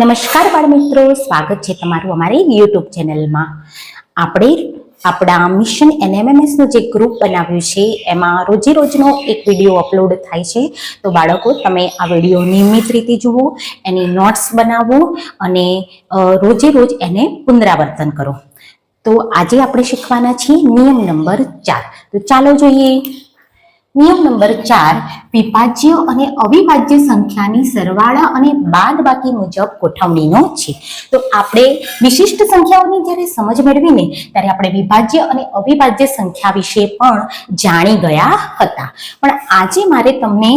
નમસ્કાર બાળ મિત્રો સ્વાગત છે તમારું અમારી યુટ્યુબ ચેનલમાં. આપણે આપણા મિશન એનએમએમએસનું જે ગ્રુપ બનાવ્યું છે, એમાં રોજે રોજનો એક વીડિયો અપલોડ થાય છે. તો બાળકો, તમે આ વીડિયો નિયમિત રીતે જુઓ, એની નોટ્સ બનાવો અને રોજે રોજ એને પુનરાવર્તન કરો. તો આજે આપણે શીખવાના છીએ નિયમ નંબર ચાર. તો ચાલો જોઈએ. નિયમ નંબર ચાર, વિભાજ્ય અને અવિભાજ્ય સંખ્યાની સરવાળા અને બાદબાકી મુજબ ગોઠવણીનો છે. તો આપણે વિશિષ્ટ સંખ્યાઓની જ્યારે સમજ મેળવીને ત્યારે આપણે વિભાજ્ય અને અવિભાજ્ય સંખ્યા વિશે પણ જાણી ગયા હતા. પણ આજે મારે તમને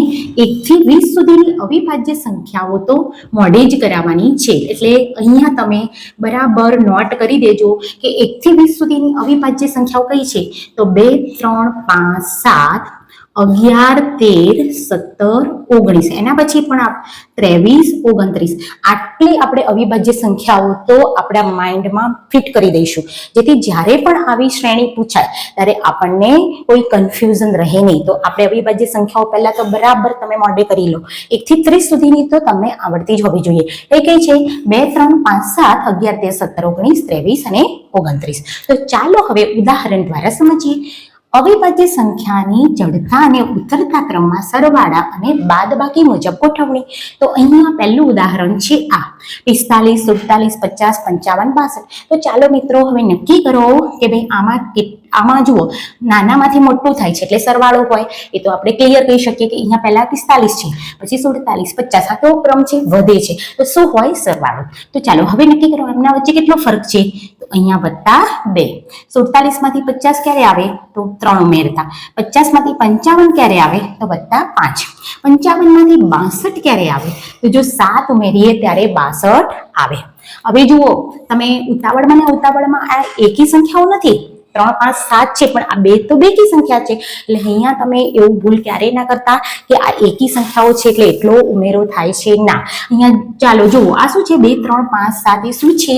એકથી વીસ સુધીની અવિભાજ્ય સંખ્યાઓ તો મોડે જ કરાવવાની છે. એટલે અહીંયા તમે બરાબર નોટ કરી દેજો કે એકથી વીસ સુધીની અવિભાજ્ય સંખ્યાઓ કઈ છે? તો બે, ત્રણ, પાંચ, સાત અગિયાર તેર સત્તર ઓગણીસ. એના પછી પણ ત્રેવીસ, ઓગણત્રીસ. આટલી આપણે અવિભાજ્ય સંખ્યાઓ તો આપણા માઇન્ડમાં ફિટ કરી દઈશું. જેથી જ્યારે પણ આવી શ્રેણી પૂછાય, ત્યારે આપણને કોઈ કન્ફ્યુઝન રહે નહીં. તો આપણે અવિભાજ્ય સંખ્યાઓ પહેલાં તો બરાબર તમે મોડે કરી લો. એકથી ત્રીસ સુધીની તો તમને આવડતી જ હોવી જોઈએ. એ કઈ છે, બે, ત્રણ, પાંચ, સાત, અગિયાર, તેર, સત્તર, ઓગણીસ, ત્રેવીસ અને ઓગણત્રીસ. તો ચાલો હવે ઉદાહરણ દ્વારા સમજીએ. અવિભાજ્ય સંખ્યાની જડતા અને ઉતરતા ક્રમમાં સરવાળા અને બાદબાકી મુજબ ગોઠવણી. તો અહીંયા પહેલું ઉદાહરણ છે આ. પિસ્તાલીસ, સુડતાલીસ, પચાસ, પંચાવન, બાસઠ. તો ચાલો મિત્રો હવે નક્કી કરો કે ભાઈ આમાં આમાં જુઓ, નાનામાંથી મોટું થાય છે એટલે સરવાળો હોય. એ તો આપણે ક્લિયર કહી શકીએ કે અહીંયા પહેલા પિસ્તાલીસ છે, પછી સુડતાલીસ, પચાસ. આ તો ક્રમ છે, વધે છે. તો શું હોય સરવાળો? તો ચાલો હવે નક્કી કરો, એમના વચ્ચે કેટલો ફરક છે? તો અહીંયા વત્તા બે. સુડતાલીસમાંથી પચાસ ક્યારે આવે? તો ત્રણ ઉમેરતા. પચાસમાંથી પંચાવન ક્યારે આવે? તો વત્તા પાંચ. પંચાવનમાંથી બાસઠ ક્યારે આવે? તો જો સાત ઉમેરીએ ત્યારે બાસઠ આવે. હવે જુઓ, તમે ઉતાવળમાં ને ઉતાવળમાં આ એકી સંખ્યાઓ નથી. ત્રણ પાંચ સાત છે, પણ આ બે તો બેકી સંખ્યા છે. એટલે અહીંયા તમે એવું ભૂલ ક્યારેય ના કરતા કે આ એકી સંખ્યાઓ છે એટલે એટલો ઉમેરો થાય છે ના. અહીંયા ચાલો જુઓ, આ શું છે? બે, ત્રણ, પાંચ, સાત, એ શું છે?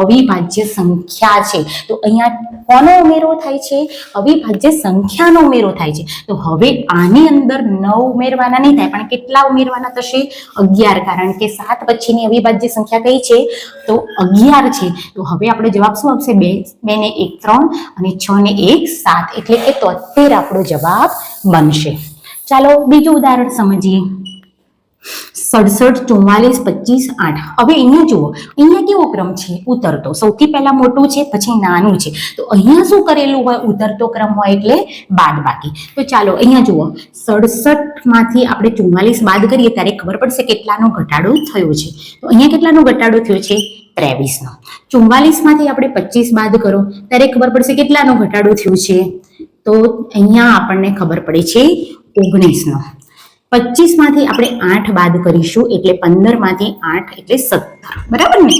અવિભાજ્ય સંખ્યા છે. તો અહીંયા કોનો ઉમેરો થાય છે? અવિભાજ્ય સંખ્યાનો ઉમેરો થાય છે. તો હવે આની અંદર નવ ઉમેરવાના નહીં થાય, પણ કેટલા ઉમેરવાના થશે? અગિયાર, કારણ કે સાત પછીની અવિભાજ્ય સંખ્યા કઈ છે? તો અગિયાર છે. તો હવે આપણો જવાબ શું આવશે બે બે ને એક, ત્રણ અને છ ને એક સાત એટલે કે તોતેર આપણો જવાબ બનશે. ચાલો બીજું ઉદાહરણ સમજીએ. સડસઠ ચુમ્માલીસ પચીસ, આઠ. હવે અહીંયા જુઓ, અહીંયા કેવો ક્રમ છે? ઉતરતો. સૌથી પહેલા મોટું છે, પછી નાનું છે. તો અહીંયા શું કરેલું હોય? ઉતરતો ક્રમ હોય એટલે બાદ બાકી તો ચાલો અહીંયા જુઓ. સડસઠમાંથી આપણે ચુમ્માલીસ બાદ કરીએ ત્યારે ખબર પડશે કેટલાનો ઘટાડો થયો છે. તો અહીંયા કેટલાનો ઘટાડો થયો છે? ત્રેવીસનો. ચુમ્માલીસમાંથી આપણે પચીસ બાદ કરો, ત્યારે ખબર પડશે કેટલાનો ઘટાડો થયો છે. તો અહીંયા આપણને ખબર પડે છે ઓગણીસનો. પચીસમાંથી આપણે આઠ બાદ કરીશું, એટલે પંદરમાંથી આઠ, એટલે સત્તર. બરાબર ને?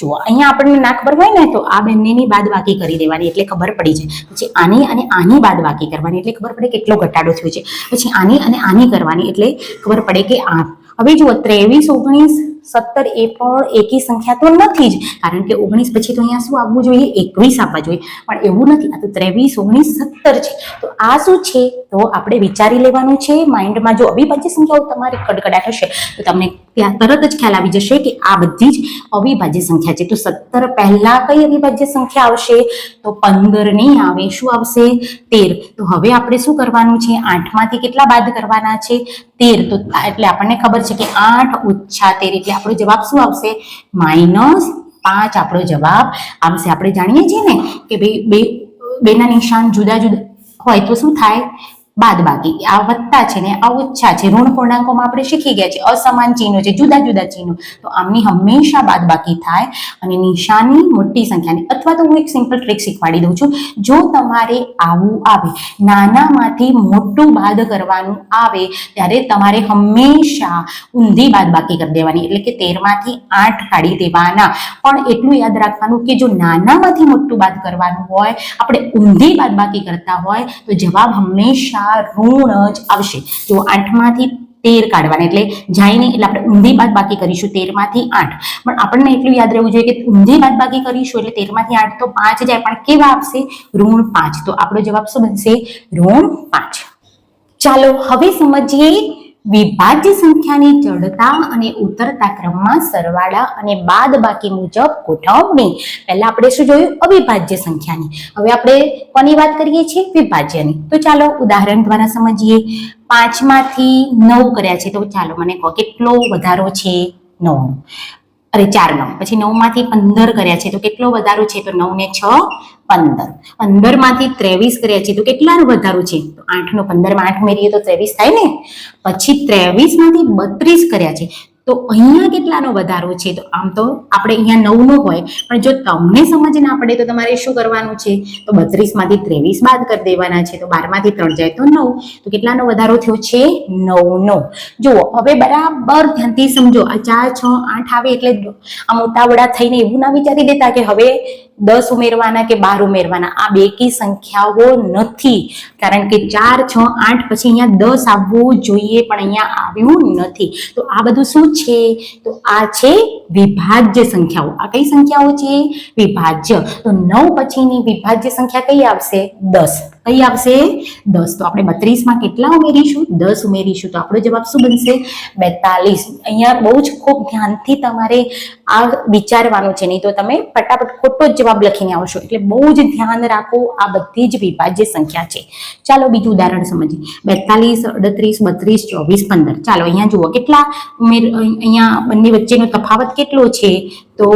જો અહીંયા આપણને ના ખબર હોય ને, તો આ બંનેની બાદ બાકી કરી દેવાની, એટલે ખબર પડી જાય. પછી આની અને આની બાદ બાકી કરવાની, એટલે ખબર પડે કેટલો ઘટાડો થયો છે. પછી આની અને આની કરવાની, એટલે ખબર પડે કે આઠ. હવે જુઓ, ત્રેવીસ, ઓગણીસ સત્તર એ પણ એકી સંખ્યા તો નથી જ. કારણ કે ઓગણીસ પછી તો અહીંયા શું આવવું જોઈએ? એકવીસ આપવા જોઈએ. પણ એવું નથી. આ તો ત્રેવીસ, ઓગણીસ, સત્તર છે. તો આ શું છે? તો આપણે વિચારી લેવાનું છે. માઇન્ડમાં જો અવિભાજ્ય સંખ્યાઓ તમારી કડકડાટ હશે તો તમને ત્યાં તરત જ ખ્યાલ આવી જશે કે આ બધી જ અવિભાજ્ય સંખ્યા છે. તો સત્તર પહેલા કઈ અવિભાજ્ય સંખ્યા આવશે? તો પંદર નહીં આવે. શું આવશે? તેર. તો હવે આપણે શું કરવાનું છે? આઠમાંથી કેટલા બાદ કરવાના છે? તેર. તો એટલે આપણને ખબર છે કે આઠ ઓછા તેર. એટલે આપણો જવાબ શું આવશે? માઇનસ પાંચ આપણો જવાબ આવશે. આપણે જાણીએ છીએ ને કે ભાઈ બે, બેના નિશાન જુદા જુદા હોય તો શું થાય? બાદ બાકી આ વત્તા છે ને આ ઓછા છે. ઋણ પૂર્ણાંકોમાં આપણે શીખી ગયા છે અસમાન ચિહ્નો છે, જુદા જુદા ચિહ્નો. તો આમની હંમેશા બાદ બાકી થાય અને નિશાની મોટી સંખ્યાની. અથવા તો હું એક સિમ્પલ ટ્રીક શીખવાડી દઉં છું. જો તમારે આવું આવે, નાનામાંથી મોટું બાદ કરવાનું આવે, ત્યારે તમારે હંમેશા ઊંધી બાદ બાકી કરી દેવાની. એટલે કે તેરમાંથી આઠ કાઢી દેવાના. પણ એટલું યાદ રાખવાનું કે જો નાનામાંથી મોટું બાદ કરવાનું હોય, આપણે ઊંધી બાદ બાકી કરતા હોય, તો જવાબ હંમેશા ઋણ જ આવશે. જો આઠમાંથી તેર કાઢવાના, એટલે જાય નહીં એટલે આપણે ઊંધી બાદ બાકી કરીશું તેરમાંથી આઠ. પણ આપણને એટલું યાદ રહેવું જોઈએ કે ઊંધી બાદ બાકી કરીશું એટલે તેરમાંથી આઠ તો પાંચ જાય, પણ કેવા આપશે? ઋણ પાંચ. તો આપણો જવાબ શું બનશે? ઋણ પાંચ. ચાલો, હવે સમજીએ વિભાજ્ય સંખ્યાની ચડતા અને ઉતરતા ક્રમમાં સરવાળા અને બાદ બાકી મુજબ ગોઠવણી. પહેલા આપણે શું જોયું? અવિભાજ્ય સંખ્યાની. હવે આપણે કોની વાત કરીએ છીએ? વિભાજ્યની. તો ચાલો ઉદાહરણ દ્વારા સમજીએ. પાંચમાંથી નવ કર્યા છે. તો ચાલો મને કહો, કેટલો વધારો છે? નવ. અરે ચાર નવ. પછી નવમાંથી પંદર કર્યા છે. તો કેટલો વધારો છે? તો નવ ને છ, પંદર. પંદરમાંથી ત્રેવીસ કર્યા છે. તો કેટલાનો વધારો છે? તો આઠ નો પંદરમાં આઠ મેરીએ તો ત્રેવીસ થાય ને? પછી ત્રેવીસમાંથી બત્રીસ કર્યા છે. તો અહીંયા કેટલાનો વધારો છે? તો આમ તો આપણે અહીંયા નવનો હોય, પણ જો તમને સમજ ના પડે તો તમારે શું કરવાનું છે? તો બત્રીસમાંથી ત્રેવીસ બાદ કરી દેવાના છે, તો બારમાંથી ત્રણ જાય તો નવ. તો કેટલાનો વધારો થયો છે? નવનો. જુઓ, હવે બરાબર ધ્યાનથી સમજો, આ ચાર, છ, આઠ આવે એટલે આમ ઉતાવળા થઈને એવું ના વિચારી દેતા કે હવે દસ ઉમેરવાના કે બાર ઉમેરવાના. આ બેકી સંખ્યાઓ નથી. કારણ કે ચાર, છ, આઠ પછી અહીંયા દસ આવવું જોઈએ પણ અહીંયા આવ્યું નથી. તો આ બધું શું છે? તો આ છે વિભાજ્ય સંખ્યાઓ. આ કઈ સંખ્યાઓ છે? વિભાજ્ય. તો નવ પછીની વિભાજ્ય સંખ્યા કઈ આવશે? દસ. કઈ આવશે? દસ. તો આપણે બત્રીસમાં કેટલા ઉમેરીશું? દસ ઉમેરીશું. તો આપણો જવાબ શું બનશે? બેતાલીસ. અહીંયા બહુ જ ખૂબ ધ્યાનથી તમારે આ વિચારવાનું છે. નહીં તો તમે ફટાફટ ખોટો જ જવાબ લખીને આવશો. એટલે બહુ જ ધ્યાન રાખો આ બધી જ વિભાજ્ય સંખ્યા છે. ચાલો બીજું ઉદાહરણ સમજીએ. બેતાલીસ, અડત્રીસ, બત્રીસ, ચોવીસ, પંદર. ચાલો, અહીંયા જુઓ કેટલા ઉમેર અહીંયા બંને વચ્ચેનો તફાવત કેટલો છે? તો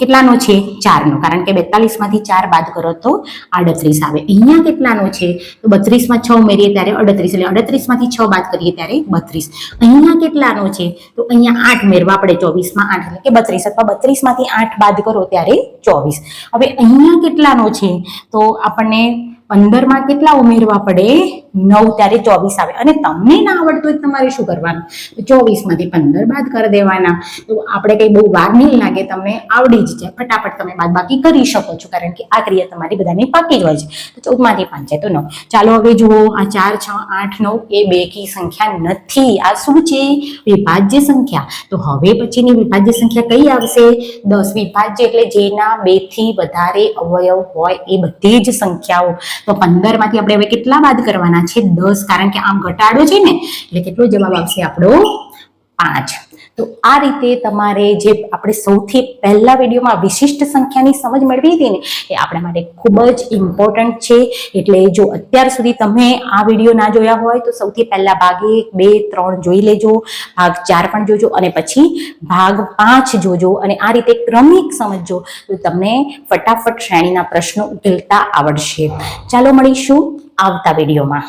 કેટલાનો છે? ચારનો. કારણ કે બેતાલીસમાંથી ચાર બાદ કરો તો આડત્રીસ આવે. અહીંયા કેટલાનો છે? તો બત્રીસમાં છ ઉમેરીએ ત્યારે અડત્રીસ. એટલે અડત્રીસમાંથી છ બાદ કરીએ ત્યારે બત્રીસ. અહીંયા કેટલાનો છે? તો અહીંયા આઠ મેળવા પડે ચોવીસમાં આઠ. એટલે કે બત્રીસ. અથવા બત્રીસમાંથી આઠ બાદ કરો ત્યારે ચોવીસ. હવે અહીંયા કેટલાનો છે? તો આપણને પંદરમાં કેટલા ઉમેરવા પડે? નવ ત્યારે ચોવીસ આવે. અને તમને ના આવડતું હોય તમારે શું કરવાનું? ચોવીસમાંથી પંદર બાદ કરી દેવાના. તો આપણે કંઈ બહુ વાર નહીં લાગે, તમને આવડી જ જાય. ફટાફટ તમે બાદ બાકી કરી શકો છો, કારણ કે આ ક્રિયા તમારી બધાની પાકી જ હોય છે. તો ચૌદમાંથી પાંચ તો નવ. ચાલો હવે જુઓ, આ ચાર, છ, આઠ, નવ, એ બેકી સંખ્યા નથી. આ શું છે? વિભાજ્ય સંખ્યા. તો હવે પછીની વિભાજ્ય સંખ્યા કઈ આવશે? દસ વિભાજ્ય એટલે જેના બેથી વધારે અવયવ હોય એ બધી જ સંખ્યાઓ. તો પંદરમાંથી આપણે હવે કેટલા બાદ કરવાના છે? દસ. કારણ કે આમ ઘટાડો છે ને, એટલે કેટલો જવાબ આવશે આપણો? પાંચ. તો આ રીતે તમારે જે આપણે સૌથી પહેલા વિડીયોમાં વિશિષ્ટ સંખ્યાની સમજ મેળવી હતી ને, એ આપણા માટે ખૂબ જ ઇમ્પોર્ટન્ટ છે. એટલે જો અત્યાર સુધી તમે આ વીડિયો ના જોયા હોય તો સૌથી પહેલા ભાગ એક, બે, ત્રણ જોઈ લેજો. ભાગ ચાર પણ જોજો અને પછી ભાગ પાંચ જોજો અને આ રીતે ક્રમિક સમજજો તો તમને ફટાફટ શ્રેણીના પ્રશ્નો ઉકેલતા આવડશે. ચાલો મળીશું આવતા વિડીયોમાં.